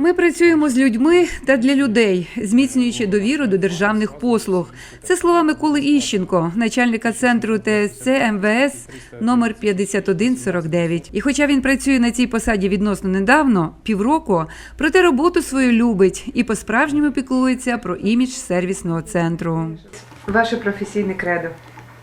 Ми працюємо з людьми та для людей, зміцнюючи довіру до державних послуг. Це слова Миколи Іщенко, начальника центру ТСЦ МВС номер 5149. І хоча він працює на цій посаді відносно недавно, півроку, проте роботу свою любить і по-справжньому піклується про імідж сервісного центру. Ваше професійне кредо.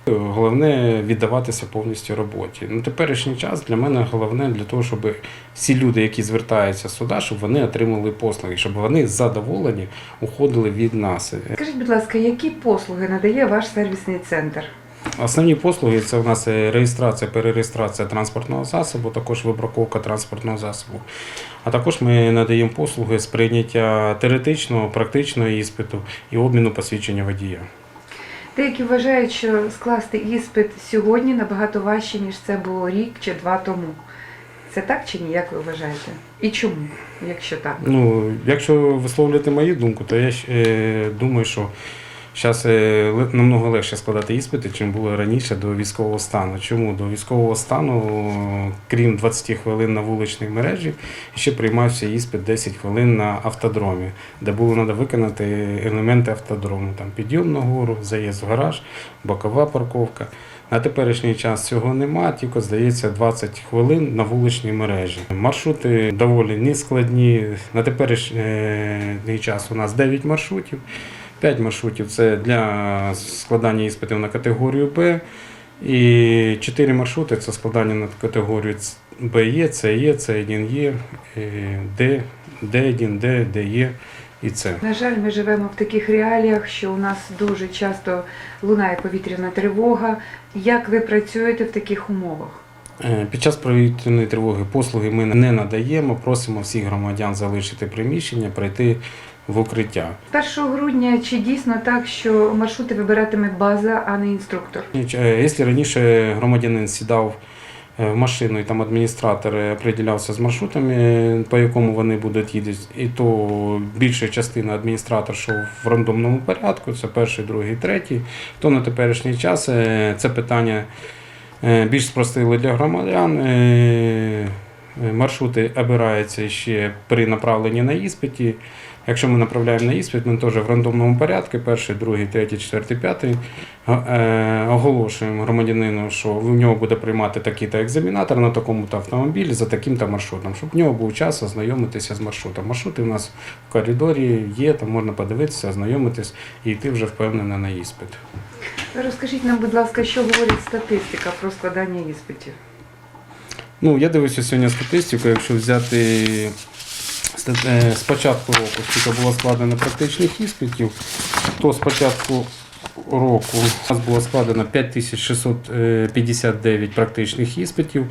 Головне віддаватися повністю роботі. На теперішній час для мене головне для того, щоб всі люди, які звертаються сюди, щоб вони отримали послуги, щоб вони задоволені уходили від нас. Скажіть, будь ласка, які послуги надає ваш сервісний центр? Основні послуги це у нас реєстрація, перереєстрація транспортного засобу, також вибраковка транспортного засобу. А також ми надаємо послуги з прийняття теоретичного, практичного іспиту і обміну посвідчення водія. Деякі вважають, що скласти іспит сьогодні набагато важче, ніж це було рік чи два тому. Це так чи ні, як ви вважаєте? І чому, якщо так? Ну, якщо висловлювати мою думку, то я е, думаю, що зараз е, намного легше складати іспити, чим було раніше до військового стану. Чому? До військового стану, е, крім 20 хвилин на вуличній мережі, ще приймався іспит 10 хвилин на автодромі, де було треба виконати елементи автодрому. Там підйом на гору, заїзд в гараж, бокова парковка. На теперішній час цього нема, тільки здається 20 хвилин на вуличній мережі. Маршрути доволі нескладні. На теперішній час у нас 9 маршрутів. 5 маршрутів це для складання іспитів на категорію Б. І 4 маршрути це складання на категорію БЕ, СЕ, С1Е, Д, Д1, Д, ДЕ і С. На жаль, ми живемо в таких реаліях, що у нас дуже часто лунає повітряна тривога. Як ви працюєте в таких умовах? Е, Під час повітряної тривоги послуги ми не надаємо. Просимо всіх громадян залишити приміщення, прийти в укриття. 1 грудня чи дійсно так, що маршрути вибиратиме база, а не інструктор? Е, Якщо раніше громадянин сідав е, в машину і там адміністратор е, определявся з маршрутами, по якому вони будуть їздити, і то більша частина адміністратор йшов в рандомному порядку, це перший, другий, третій, то на теперішній час це питання більш спростили для громадян. Е, Маршрути обираються ще при направленні на іспиті. Якщо ми направляємо на іспит, ми теж в рандомному порядку, перший, другий, третій, четвертий, п'ятий, е, оголошуємо громадянину, що в нього буде приймати такий-то екзамінатор на такому-то автомобілі за таким-то маршрутом, щоб в нього був час ознайомитися з маршрутом. Маршрути у нас в коридорі є, там можна подивитися, ознайомитись і йти вже впевнено на іспит. Розкажіть нам, будь ласка, що говорить статистика про складання іспитів? Ну, я дивився сьогодні статистику, якщо взяти е, з початку року, скільки було складено практичних іспитів, то з початку року у нас було складено 5659 практичних іспитів,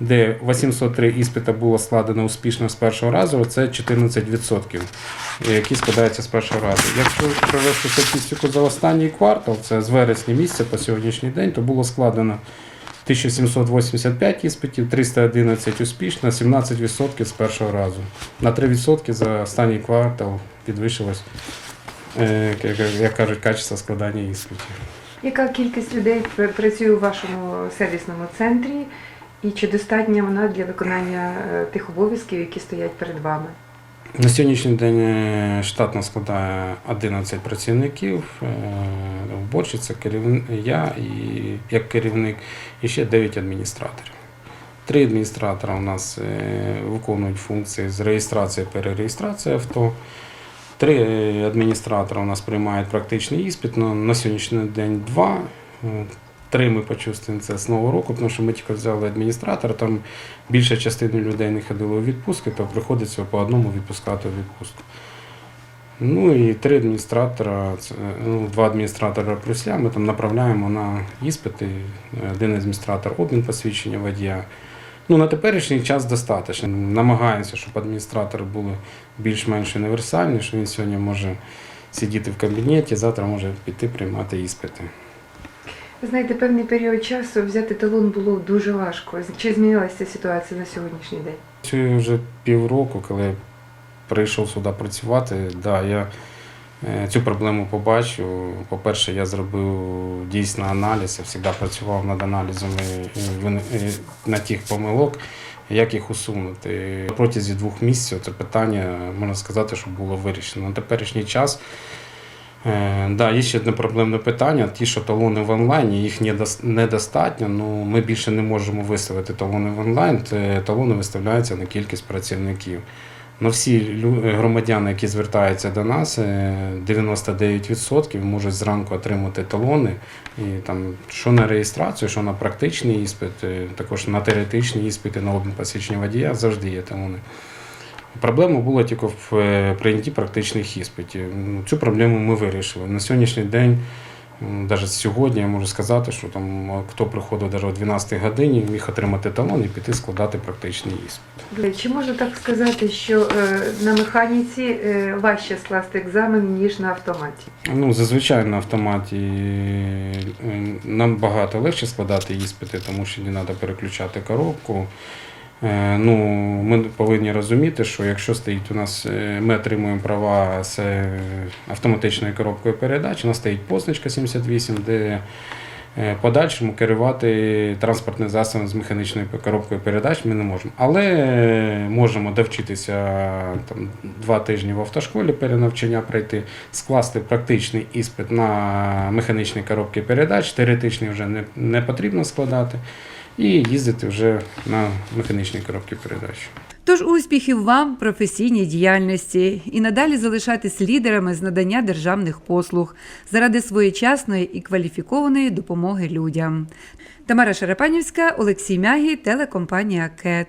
де 803 іспита було складено успішно з першого разу, це 14%, які складаються з першого разу. Якщо провести статистику за останній квартал, це з вересня місяця по сьогоднішній день, то було складено 1785 іспитів, 311 успішно, 17% з першого разу. На 3% за останній квартал підвищилось, е, як- кажуть, качество складання іспитів. Яка кількість людей працює у вашому сервісному центрі, і чи достатня вона для виконання е, тих обов'язків, які стоять перед вами? На сьогоднішній день е, штатно складає 11 працівників, е, уборщиця, я і як керівник, і ще 9 адміністраторів. Три адміністратора у нас е, виконують функції з реєстрації, перереєстрації авто. Три адміністратора у нас приймають практичний іспит. На, на сьогоднішній день два. Три ми почувствуємо це з нового року, тому що ми тільки взяли адміністратора, там більша частина людей не ходила у відпустки, то приходиться по одному відпускати у відпустку. Ну і три адміністратора, ну, два адміністратора плюс я, ми там направляємо на іспити. Один адміністратор обмін посвідчення водія. Ну, на теперішній час достатньо. Намагаємося, щоб адміністратори були більш-менш універсальні, що він сьогодні може сидіти в кабінеті, завтра може піти приймати іспити. Знаєте, певний період часу взяти талон було дуже важко. Чи змінилася ситуація на сьогоднішній день? Це вже півроку, коли я прийшов сюди працювати, да, я е, цю проблему побачив. По-перше, я зробив дійсно аналіз, я завжди працював над і на тих помилок, Як їх усунути? Протязі двох місяців це питання, можна сказати, що було вирішено. На теперішній час Е, да, є ще одне проблемне питання. Ті, що талони в онлайні, їх недостатньо. Ну, ми більше не можемо виставити талони в онлайн. Талони виставляються на кількість працівників. Ну, всі громадяни, які звертаються до нас, е, 99% можуть зранку отримати талони. І там, що на реєстрацію, що на практичний іспит, е, також на теоретичні іспити, на обмін посвідчення водія завжди є талони. Проблема була тільки в е, прийнятті практичних іспитів. Цю проблему ми вирішили. На сьогоднішній день, навіть сьогодні, я можу сказати, що там хто приходив навіть о 12 годині, міг отримати талон і піти складати практичний іспит. Чи можна так сказати, що е, на механіці е, важче скласти екзамен, ніж на автоматі? Ну, зазвичай на автоматі нам багато легше складати іспити, тому що не треба переключати коробку. Е, Ну, ми повинні розуміти, що якщо стоїть у нас, е, ми отримуємо права з е, автоматичною коробкою передач, у нас стоїть позначка 78, де подальшому керувати транспортним засобом з механічною коробкою передач ми не можемо. Але можемо довчитися там, два тижні в автошколі перенавчання пройти, скласти практичний іспит на механічні коробки передач, теоретичний вже не, не потрібно складати, і їздити вже на механічній коробки передач. Тож успіхів вам професійній діяльності і надалі залишатись лідерами з надання державних послуг заради своєчасної і кваліфікованої допомоги людям. Тамара Шарапанівська, Олексій Мягі, телекомпанія КЕТ.